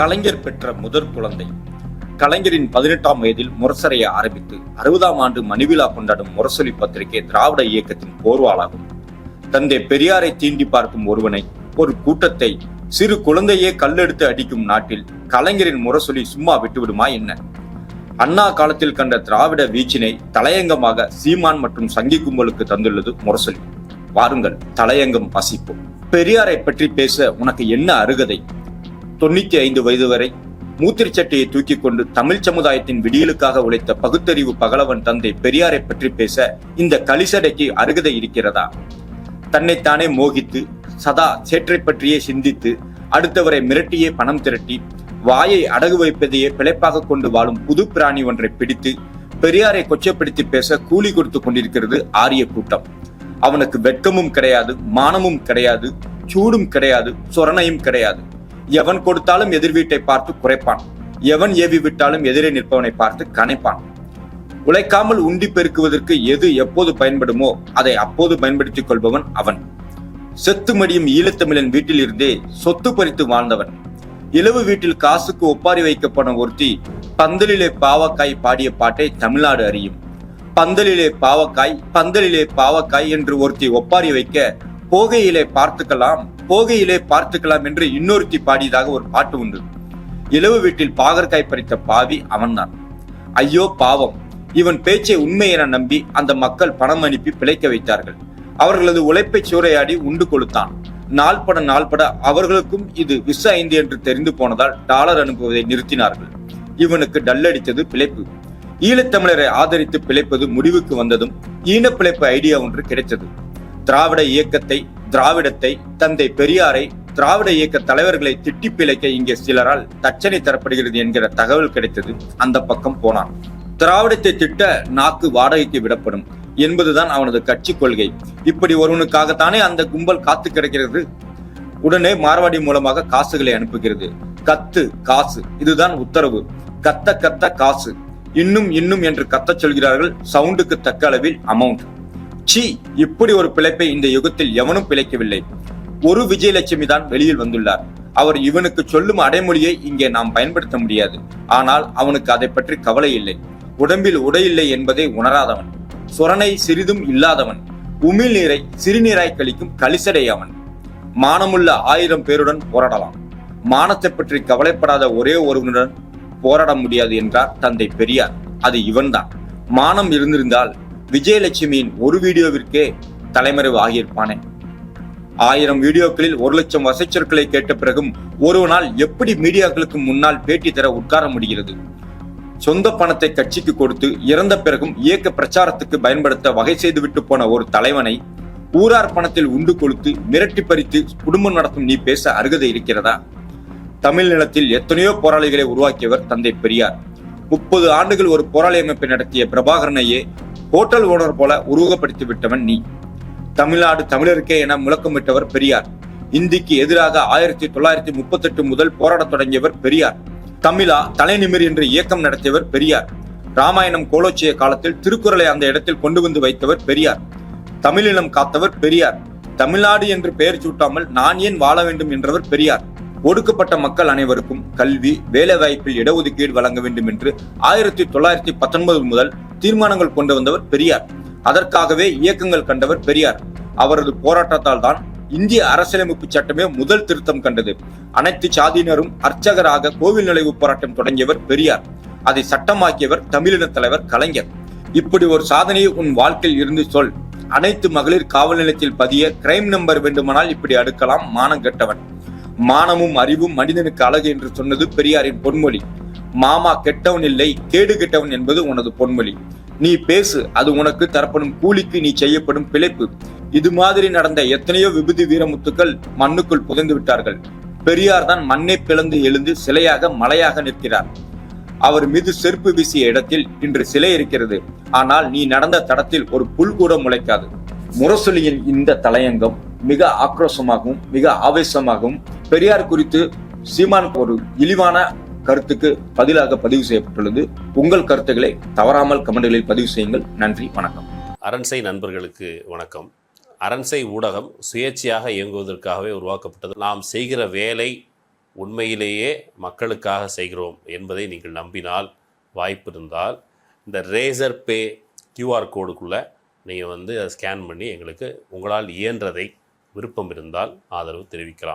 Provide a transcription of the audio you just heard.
கலைஞர் பெற்ற முதற் குழந்தை. கலைஞரின் பதினெட்டாம் வயதில் முரசறைய ஆரம்பித்து அறுபதாம் ஆண்டு மணிவிழா கொண்டாடும் முரசொலி பத்திரிகை திராவிட இயக்கத்தின் போர்வாளாகும். தந்தை பெரியாரை தீண்டி பார்க்கும் ஒருவனை ஒரு கூட்டத்தை சிறு குழந்தையே கல்லெடுத்து அடிக்கும் நாட்டில் கலைஞரின் முரசொலி சும்மா விட்டுவிடுமா என்ன? அண்ணா காலத்தில் கண்ட திராவிட வீச்சினை தலையங்கமாக சீமான் மற்றும் சங்கி கும்பலுக்கு தந்துள்ளது முரசொலி. வாருங்கள் தலையங்கம் பசிப்போம் பெரியாரை பற்றி பேச உனக்கு என்ன அருகதை? தொண்ணூத்தி ஐந்து வயது வரை மூத்திரச்சட்டையை தூக்கி கொண்டு தமிழ் சமுதாயத்தின் விடியலுக்காக உழைத்த பகுத்தறிவு பகலவன் தந்தை பெரியாரை பற்றி பேச இந்த கலிசடைக்கு அருகதை இருக்கிறதா? தன்னைத்தானே மோகித்து சதா சேற்றை பற்றியே சிந்தித்து அடுத்தவரை மிரட்டியே பணம் திரட்டி வாயை அடகு வைப்பதையே பிழைப்பாக கொண்டு வாழும் புது பிராணி ஒன்றை பிடித்து பெரியாரை கொச்சப்படுத்தி பேச கூலி கொடுத்து கொண்டிருக்கிறது ஆரிய கூட்டம். அவனுக்கு வெட்கமும் கிடையாது மானமும் கிடையாது சூடும் கிடையாது சொரணையும் கிடையாது. எவன் கொடுத்தாலும் எதிர் வீட்டை பார்த்து குறைப்பான். எவன் ஏவி விட்டாலும் எதிரே நிற்பவனை பார்த்து கனைப்பான். உழைக்காமல் உண்டி பெருக்குவதற்கு எது எப்போது பயன்படுமோ அதை அப்போது பயன்படுத்திக் கொள்பவன் அவன். செத்து மடியும் ஈழத்தமிழன் வீட்டில் இருந்தே சொத்து பறித்து வாழ்ந்தவன். இலவு வீட்டில் காசுக்கு ஒப்பாரி வைக்கப்படும் ஒருத்தி பந்தலிலே பாவக்காய் பாடிய பாட்டை தமிழ்நாடு அறியும். பந்தலிலே பாவக்காய் பந்தலிலே பாவக்காய் என்று ஒருத்தி ஒப்பாரி வைக்க போகையிலே பார்த்துக்கலாம் போகையிலே பார்த்துக்கலாம் என்று இன்னொருத்தி பாடியதாக ஒரு பாட்டு உண்டு. இலவு வீட்டில் பாகற்காய் பறித்த பாவி அவன்தான். ஐயோ பாவம் இவன் பேச்சை உண்மை என நம்பி அந்த மக்கள் பணம் அனுப்பி பிழைக்க வைத்தார்கள். அவர்களது உழைப்பை சூறையாடி உண்டு கொளுத்தான். நாள்பட நாள்பட அவர்களுக்கும் இது விஷ ஐந்து என்று தெரிந்து போனதால் டாலர் அனுப்புவதை நிறுத்தினார்கள். இவனுக்கு டல்லடித்தது பிழைப்பு. ஈழத்தமிழரை ஆதரித்து பிழைப்பது முடிவுக்கு வந்ததும் ஈனப்பிழைப்பு ஐடியா ஒன்று கிடைத்தது. திராவிட இயக்கத்தை திராவிடத்தை தந்தை பெரியாரை திராவிட இயக்க தலைவர்களை திட்டி பிழைக்க இங்கே சிலரால் தச்சனை தரப்படுகிறது என்கிற தகவல் கிடைத்தது. அந்த பக்கம் போனான். திராவிடத்தை திட்ட நாக்கு வாடகைக்கு விடப்படும் என்பதுதான் அவனது கட்சி கொள்கை. இப்படி ஒருவனுக்காகத்தானே அந்த கும்பல் காத்து கிடக்கிறது? உடனே மார்வாடி மூலமாக காசுகளை அனுப்புகிறது. கத்து காசு. இதுதான் உத்தரவு. கத்த கத்த காசு. இன்னும் இன்னும் என்று கத்தச் சொல்கிறார்கள். சவுண்டுக்கு தக்க அளவில் அமௌண்ட் சி இப்படி ஒரு பிழைப்பை இந்த யுகத்தில் எவனும் பிழைக்கவில்லை. ஒரு விஜயலட்சுமி தான் வெளியில் வந்துள்ளார். அவர் இவனுக்கு சொல்லும் அடைமொழியை இங்கே நாம் பயன்படுத்த முடியாது. ஆனால் அவனுக்கு அதை பற்றி கவலை இல்லை. உடம்பில் உடையில்லை என்பதை உணராதவன். சுரணை சிறிதும் இல்லாதவன். உமிழ் நீரை சிறுநீராய் கழிக்கும் கலிசடை அவன். மானமுள்ள ஆயிரம் பேருடன் போராடலாம். மானத்தை பற்றி கவலைப்படாத ஒரே ஒருவனுடன் போராட முடியாது என்றார் தந்தை பெரியார். அது இவன்தான். மானம் இருந்திருந்தால் விஜயலட்சுமியின் ஒரு வீடியோவிற்கே தலைமறைவு ஆகியிருப்பானே. ஆயிரம் வீடியோக்களில் ஒரு லட்சம் வசைச்சொற்களை கேட்ட பிறகும் ஒருவனால் எப்படி மீடியாக்களுக்கு முன்னால் பேட்டி தர உட்கார முடிகிறது? சொந்த பணத்தை கட்சிக்கு கொடுத்து இறந்த பிறகும் இயக்க பிரச்சாரத்துக்கு பயன்படுத்த வகை செய்துவிட்டு போன ஒரு தலைவனை ஊரார் பணத்தில் உண்டு கொளுத்து மிரட்டி பறித்து குடும்பம் நடத்தும் நீ பேச அருகதை இருக்கிறதா? தமிழ் நிலத்தில் எத்தனையோ போராளிகளை உருவாக்கியவர் தந்தை பெரியார். முப்பது ஆண்டுகள் ஒரு போராளி அமைப்பை நடத்திய பிரபாகரனையே ஹோட்டல் ஓனர் போல உருவகப்படுத்தி விட்டவன் நீ. தமிழ்நாடு தமிழருக்கே என முழக்கமிட்டவர் பெரியார். இந்திக்கு எதிராக ஆயிரத்தி தொள்ளாயிரத்தி முப்பத்தெட்டு முதல் போராடத் தொடங்கியவர் பெரியார். தமிழா தலைநிமிர் என்று இயக்கம் நடத்தியவர் பெரியார். ராமாயணம் கோலோச்சிய காலத்தில் திருக்குறளை அந்த இடத்தில் கொண்டு வந்து வைத்தவர் பெரியார். தமிழினம் காத்தவர் பெரியார். தமிழ்நாடு என்று பெயர் சூட்டாமல் நான் ஏன் வாழ வேண்டும் என்றவர் பெரியார். ஒடுக்கப்பட்ட மக்கள் அனைவருக்கும் கல்வி வேலைவாய்ப்பில் இடஒதுக்கீடு வழங்க வேண்டும் என்று ஆயிரத்தி தொள்ளாயிரத்தி பத்தொன்பது முதல் தீர்மானங்கள் கொண்டு வந்தவர் பெரியார். அதற்காகவே இயக்கங்கள் கண்டவர் பெரியார். அவரது போராட்டத்தால் தான் இந்திய அரசியலமைப்பு சட்டமே முதல் திருத்தம் கண்டது. அனைத்து சாதியினரும் அர்ச்சகராக கோவில் நுழைவு போராட்டம் தொடங்கியவர் பெரியார். அதை சட்டமாக்கியவர் தமிழின தலைவர் கலைஞர். இப்படி ஒரு சாதனையை உன் வாழ்க்கையில் இருந்து சொல். அனைத்து மகளிர் காவல் நிலையத்தில் பதிய கிரைம் நம்பர் வேண்டுமானால் இப்படி அடுக்கலாம் மானம் கெட்டவன். மானமும் அறிவும் மனிதனுக்கு அழகு என்று சொன்னது பெரியாரின் பொன்மொழி. மாமா கெட்டவன் இல்லை கேடு கெட்டவன் என்பது உனது பொன்மொழி. நீ பேசு அது உனக்கு தரப்படும் கூலிக்கு நீ செய்யப்படும் பிழைப்பு. இது மாதிரி நடந்த எத்தனையோ விபூதி வீரமுத்துக்கள் மண்ணுக்குள் புதைந்து விட்டார்கள். பெரியார் தான் மண்ணை பிளந்து எழுந்து சிலையாக மலையாக நிற்கிறார். அவர் மீது செருப்பு வீசிய இடத்தில் இன்று சிலை இருக்கிறது. ஆனால் நீ நடந்த தடத்தில் ஒரு புல் கூட முளைக்காது. முரசொலியின் இந்த தலையங்கம் மிக ஆக்ரோஷமாகவும் மிக ஆவேசமாகவும் பெரியார் குறித்து சீமான் ஒரு இழிவான கருத்துக்கு பதிலாக பதிவு செய்யப்பட்டுள்ளது. உங்கள் கருத்துக்களை தவறாமல் கமெண்ட்களில் பதிவு செய்யுங்கள். நன்றி வணக்கம். அரண்சை நண்பர்களுக்கு வணக்கம். அரண்சை ஊடகம் சுயேட்சையாக இயங்குவதற்காகவே உருவாக்கப்பட்டது. நாம் செய்கிற வேலை உண்மையிலேயே மக்களுக்காக செய்கிறோம் என்பதை நீங்கள் நம்பினால் வாய்ப்பு இருந்தால் இந்த ரேசர் பே கியூஆர் கோடுக்குள்ளே நீங்கள் வந்து அதை ஸ்கேன் பண்ணி எங்களுக்கு உங்களால் இயன்றதை விருப்பம் இருந்தால் ஆதரவு தெரிவிக்கலாம்.